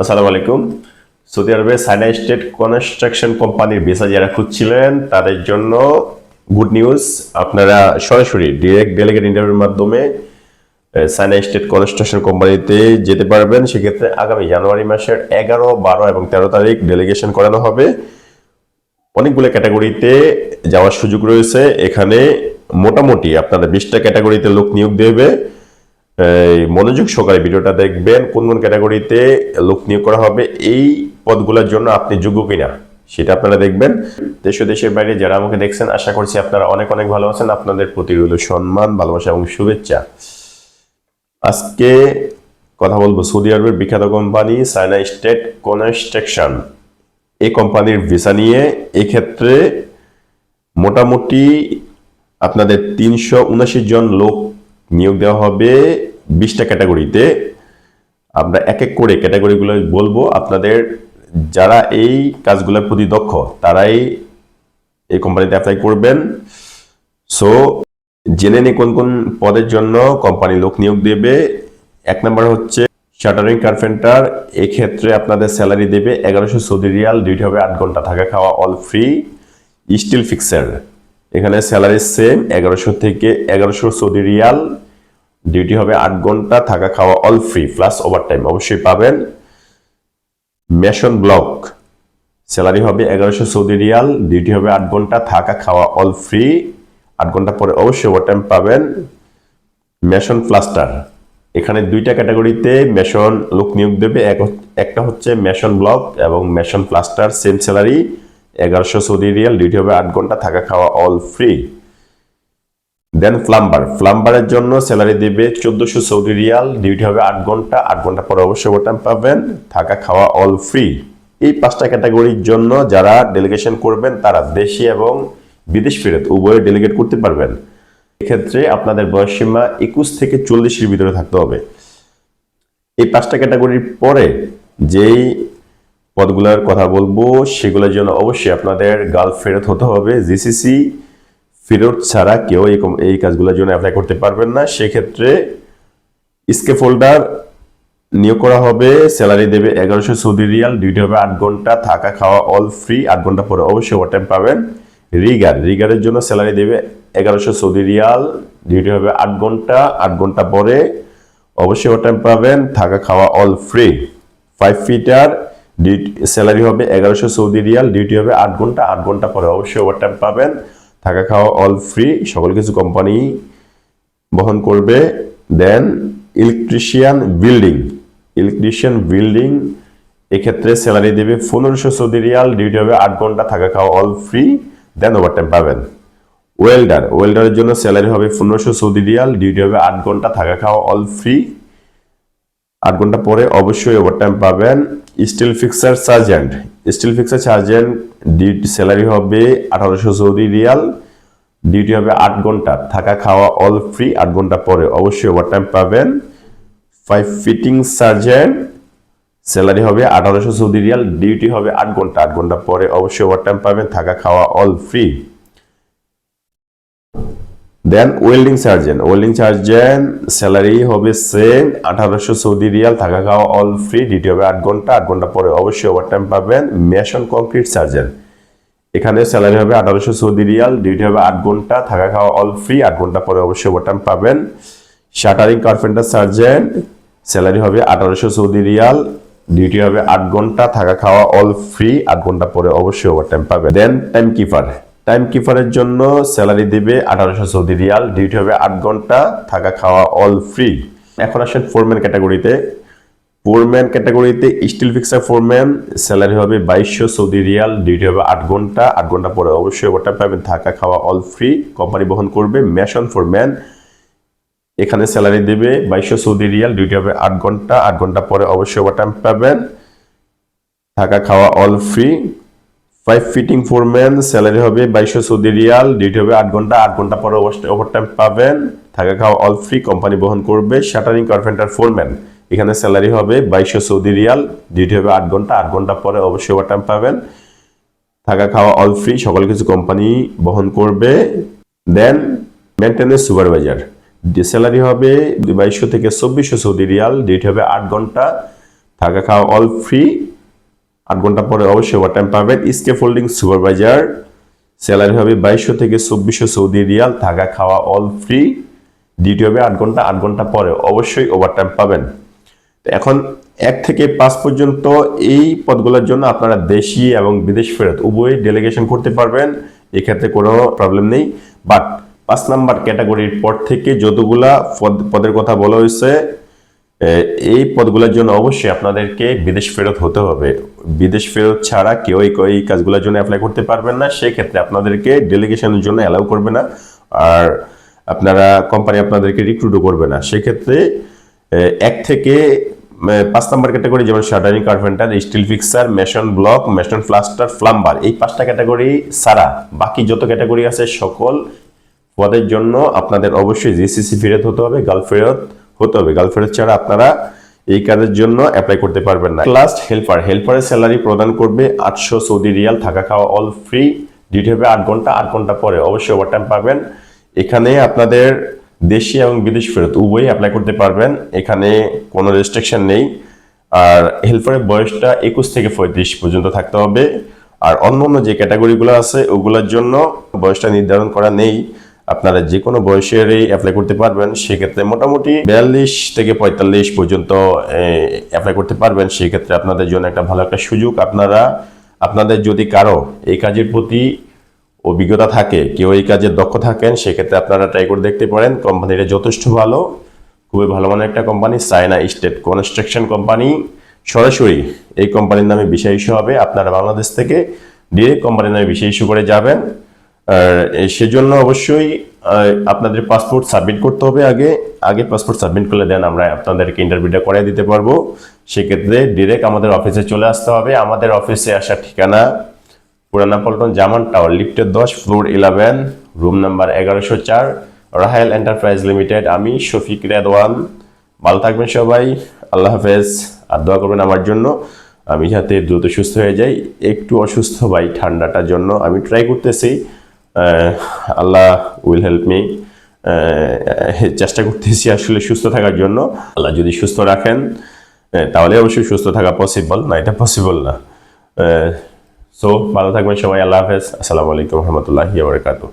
আসসালামু আলাইকুম। সৌদি আরবে সাইনা স্টেট কনস্ট্রাকশন কোম্পানির ভিসা যারা খুঁজছিলেন, তাদের জন্য গুড নিউজ। আপনারা সরাসরি ডিরেক্ট ডেলিগেট ইন্টারভিউর মাধ্যমে সাইনা স্টেট কনস্ট্রাকশন কোম্পানিতে যেতে পারবেন। সেক্ষেত্রে আগামী জানুয়ারি মাসের এগারো, বারো এবং তেরো তারিখ ডেলিগেশন করানো হবে। অনেকগুলো ক্যাটাগরিতে যাওয়ার সুযোগ রয়েছে। এখানে মোটামুটি আপনারা বিশটা ক্যাটাগরিতে লোক নিয়োগ দেবে। মনোযোগ সহকারে ভিডিওটা দেখবেন, কোন কোন ক্যাটাগরিতে লোক নিয়োগ করা হবে, এই পদগুলোর জন্য আপনি যোগ্য কিনা, সেটা আপনারা দেখবেন। দেশ ও দেশের বাইরে যারা আমাকে দেখছেন, আশা করছি আপনারা অনেক অনেক ভালো আছেন। আপনাদের প্রতি রইল সম্মান, ভালোবাসা এবং শুভেচ্ছা। আজকে কথা বলব সৌদি আরবের বিখ্যাত কোম্পানি সাইনা স্টেট কনস্ট্রাকশন এই কোম্পানির ভিসা নিয়ে এক্ষেত্রে মোটামুটি আপনাদের তিনশো জন লোক নিয়োগ দেওয়া হবে। বিশটা ক্যাটাগরিতে আমরা এক এক করে ক্যাটাগরিগুলো বলব। আপনাদের যারা এই কাজগুলোর প্রতি দক্ষ, তারাই এই কোম্পানিতে অ্যাপ্লাই করবেন। সো জেনে নিই কোন কোন পদের জন্য কোম্পানি লোক নিয়োগ দেবে। এক নম্বর হচ্ছে শাটারিং কার্পেন্টার এক্ষেত্রে আপনাদের স্যালারি দেবে এগারোশো সৌদি রিয়াল ডিউটি হবে আট ঘণ্টা থাকা খাওয়া অল ফ্রি স্টিল ফিক্সার এখানে স্যালারি সেম এগারোশো থেকে এগারোশো সৌদি রিয়াল। ডিউটি হবে আট ঘণ্টা, থাকা খাওয়া অল ফ্রি প্লাস ওভারটাইম অবশ্যই পাবেন। মেশন ব্লক স্যালারি হবে এগারোশো সৌদি রিয়াল ডিউটি হবে আট ঘণ্টা, থাকা খাওয়া অল ফ্রি আট ঘণ্টা পরে অবশ্যই ওভারটাইম পাবেন। মেশন প্লাস্টার এখানে দুইটা ক্যাটাগরিতে মেশন লোক নিয়োগ দেবে, এক একটা হচ্ছে মেশন ব্লক এবং মেশন প্লাস্টার সেম স্যালারি এগারোশো সৌদি রিয়াল ডিউটি হবে আট ঘণ্টা, থাকা খাওয়া অল ফ্রি দেন প্লাম্বার ফ্লাম্বারের জন্য স্যালারি দেবে চোদ্দশো সৌদি রিয়াল। ডিউটি হবে আট ঘণ্টা। আট ঘণ্টা পরে অবশ্যই ওভারটাইম পাবেন। থাকা খাওয়া অল ফ্রি এই পাঁচটা ক্যাটাগরির জন্য যারা ডেলিগেশন করবেন, তারা দেশি এবং বিদেশ ফেরত উভয়ে ডেলিগেট করতে পারবেন। এক্ষেত্রে আপনাদের বয়সসীমা একুশ থেকে চল্লিশের ভিতরে থাকতে হবে। এই পাঁচটা ক্যাটাগরির পরে যেই পদগুলোর কথা বলব, সেগুলোর জন্য অবশ্যই আপনাদের গার্ল ফেরত হতে হবে। জিসিসি ফেরত ছাড়া কেউ এই এই কাজগুলোর জন্য অ্যাপ্লাই করতে পারবেন না। সেক্ষেত্রে স্কেফোল্ডার নিয়োগ করা হবে, স্যালারি দেবে এগারোশো সৌদি রিয়াল, ডিউটি হবে আট ঘণ্টা, থাকা খাওয়া অল ফ্রি আট ঘণ্টা পরে অবশ্যই ওভারটাইম পাবেন। রিগার, রিগারের জন্য স্যালারি দেবে এগারোশো সৌদি রিয়াল, ডিউটি হবে আট ঘণ্টা আট ঘণ্টা পরে অবশ্যই ওভারটাইম পাবেন, থাকা খাওয়া all free five fitter duty salary হবে এগারোশো সৌদি রিয়াল, ডিউটি হবে আট ঘণ্টা আট ঘণ্টা পরে অবশ্যই ওভারটাইম পাবেন। থাকা খাওয়া অল ফ্রি সকল কিছু কোম্পানি বহন করবে। Then electrician building electrician building এক্ষেত্রে স্যালারি দেবে পনেরোশো সৌদি রিয়াল ডিউটি হবে আট ঘণ্টা, থাকা খাওয়া অল ফ্রি দেন ওভারটাইম পাবেন। ওয়েল্ডার ওয়েল্ডারের জন্য স্যালারি হবে পনেরোশো সৌদি রিয়াল ডিউটি হবে আট ঘণ্টা, থাকা খাওয়া অল ফ্রি আট ঘণ্টা পরে অবশ্যই ওভারটাইম পাবেন। Steel fixer sergeant steel fixer sergeant duty salary হবে আঠারোশো সৌদি রিয়াল ডিউটি হবে আট ঘণ্টা। থাকা খাওয়া অল ফ্রি আট ঘণ্টা পরে। অবশ্যই ওভারটাইম পাবেন। ফাইভ ফিটিং সার্জেন্ট স্যালারি হবে আঠারোশো সৌদি রিয়াল ডিউটি হবে আট ঘণ্টা। আট ঘণ্টা পরে অবশ্যই ওভারটাইম পাবেন। থাকা খাওয়া all free then welding surgeon welding surgeon salary হবে সেম আঠারোশো সৌদি রিয়াল, থাকা খাওয়া অল ফ্রি ডিউটি হবে আট ঘণ্টা আট ঘণ্টা পরে অবশ্যই ওভারটাইম পাবেন মেশন কংক্রিট সার্জেন এখানে স্যালারি হবে আঠারোশো সৌদি রিয়াল ডিউটি হবে আট ঘণ্টা, থাকা খাওয়া অল ফ্রি আট ঘণ্টা পরে অবশ্যই ওভারটাইম পাবেন। শাটারিং কার্পেন্টার সার্জেন্ট স্যালারি হবে আঠারোশো সৌদি রিয়াল ডিউটি হবে আট ঘণ্টা, থাকা খাওয়া অল ফ্রি আট ঘণ্টা পরে অবশ্যই ওভারটাইম পাবে দেন টাইম কিপার টাইম কিপারের জন্য স্যালারি দেবে আঠারোশো সৌদি রিয়াল ডিউটি হবে আট ঘণ্টা, থাকা খাওয়া অল ফ্রি এখন আসেন ফোরম্যান ক্যাটাগরিতে ফোরম্যান ক্যাটাগরিতে স্টিল ফিক্সার ফোরম্যান স্যালারি হবে বাইশশো সৌদি রিয়াল ডিউটি হবে আট ঘণ্টা আট ঘণ্টা পরে অবশ্যই ওভারটাইম পাবেন, থাকা খাওয়া অল ফ্রি কোম্পানি বহন করবে মেশন ফোরম্যান এখানে স্যালারি দেবে বাইশশো সৌদি রিয়াল ডিউটি হবে আট ঘণ্টা আট ঘণ্টা পরে অবশ্যই ওভারটাইম পাবেন, থাকা খাওয়া all free five fitting foreman salary হবে বাইশশো সৌদি রিয়াল ডিউটি হবে আট ঘণ্টা আট ঘণ্টা পরে ওভারটাইম পাবেন। থাকা খাওয়া অল ফ্রি কোম্পানি বহন করবে। শাটারিং কার্পেন্টার ফোরম্যান এখানে স্যালারি হবে বাইশশো সৌদি রিয়াল ডিউটি হবে আট ঘণ্টা আট ঘণ্টা পরে অবশ্যই ওভারটাইম পাবেন। থাকা খাওয়া অল ফ্রি সকল কিছু কোম্পানি বহন করবে। দেন মেনটেন্যান্স সুপারভাইজার স্যালারি হবে বাইশশো থেকে চব্বিশশো সৌদি রিয়াল ডিউটি হবে আট ঘণ্টা। থাকা খাওয়া অল ফ্রি আট ঘণ্টা পরে অবশ্যই ওভার টাইম পাবেন। স্কে ফোল্ডিং সুপারভাইজার স্যালারি হবে বাইশশো থেকে চব্বিশশো সৌদি রিয়াল, থাকা খাওয়া অল ফ্রি ডিউটি হবে আট ঘণ্টা আট ঘণ্টা পরে অবশ্যই ওভার টাইম পাবেন। তো এখন এক থেকে পাঁচ পর্যন্ত এই পদগুলোর জন্য আপনারা দেশি এবং বিদেশ ফেরত উভয় ডেলিগেশন করতে পারবেন। এক্ষেত্রে কোনো প্রবলেম নেই। বাট পাঁচ নাম্বার ক্যাটাগরির পর থেকে যতগুলা পদ- পদের কথা বলা হয়েছে এই পদগুলোর জন্য অবশ্যই আপনাদেরকে বিদেশ ফেরত হতে হবে। বিদেশ ফেরত ছাড়া কেউ এই কাজগুলোর জন্য অ্যাপ্লাই করতে পারবেন না। সেই ক্ষেত্রে আপনাদেরকে ডেলিগেশনের জন্য অ্যালাউ করবে না। আর আপনারা কোম্পানি আপনাদেরকে রিক্রুটও করবে না। সেক্ষেত্রে এক থেকে পাঁচ নাম্বার ক্যাটাগরি যেমন shuttering carpenter steel fixer mason block mason plaster plumber এই পাঁচটা ক্যাটাগরি ছাড়া বাকি যত ক্যাটাগরি আছে, সকল পদের জন্য আপনাদের অবশ্যই জিসিসি ফেরত হতে হবে। গার্ল ফেরত হতে হবে। গার্লফ্রেন্ড ছাড়া আপনারা এই কাজের জন্য অ্যাপ্লাই করতে পারবেন না। লাস্ট হেল্পার হেল্পারের স্যালারি প্রদান করবে আটশো সৌদি রিয়াল, থাকা খাওয়া অল ফ্রি ডিউটি হবে আট ঘণ্টা আট ঘণ্টা পরে। অবশ্যই ওভারটাইম পাবেন। এখানে আপনাদের দেশি এবং বিদেশ ফেরত উভয়ই অ্যাপ্লাই করতে পারবেন। এখানে কোনো রেস্ট্রিকশন নেই। আর হেল্পারের বয়সটা একুশ থেকে পঁয়ত্রিশ পর্যন্ত থাকতে হবে। আর অন্য অন্য যে ক্যাটাগরিগুলো আছে, ওগুলোর জন্য বয়সটা নির্ধারণ করা নেই। আপনারা যে কোনো বয়সেরই অ্যাপ্লাই করতে পারবেন, সেক্ষেত্রে মোটামুটি বিয়াল্লিশ থেকে পঁয়তাল্লিশ পর্যন্ত অ্যাপ্লাই করতে পারবেন। সেক্ষেত্রে আপনাদের জন্য একটা ভালো একটা সুযোগ। আপনারা, আপনাদের যদি কারও এই কাজের প্রতি অভিজ্ঞতা থাকে, কেউ এই কাজে দক্ষ থাকেন, সেক্ষেত্রে আপনারা ট্রাই করে দেখতে পারেন। কোম্পানিটা যথেষ্ট ভালো, খুবই ভালো মানের একটা company China state construction company সরাসরি এই কোম্পানির নামে বিষয় ইস্যু হবে। আপনারা বাংলাদেশ থেকে ডিরেক্ট কোম্পানির নামে বিষয় ইস্যু করে যাবেন। সেজন্য অবশ্যই আপনাদের পাসপোর্ট সাবমিট করতে হবে আগে। আগে পাসপোর্ট সাবমিট করলে দেন আমরা আপনাদেরকে ইন্টারভিউটা করাই দিতে পারব। সেক্ষেত্রে ডিরেক্ট আমাদের অফিসে চলে আসতে হবে। আমাদের অফিসে আসার ঠিকানা পুরানা পল্টন জামান টাওয়ার লিফটের দশ ফ্লোর ইলেভেন রুম নাম্বার এগারোশো চার রাহেল এন্টারপ্রাইজ লিমিটেড আমি শফিক রেদওয়ান। ভালো থাকবেন সবাই। আল্লাহ হাফেজ। আর দোয়া করবেন আমার জন্য। আমি যাতে দ্রুত সুস্থ হয়ে যাই। একটু অসুস্থ ভাই ঠান্ডাটার জন্য আমি ট্রাই করতেছি। আল্লাহ উইল হেল্প মি চেষ্টা করতেছি আসলে সুস্থ থাকার জন্য। আল্লাহ যদি সুস্থ রাখেন তাহলে অবশ্যই সুস্থ থাকা পসিবল না, এটা পসিবল না। সো ভালো থাকবেন সবাই, আল্লাহ হাফেজ। আসসালামু আলাইকুম রহমতুল্লাহি বারকাতুহ।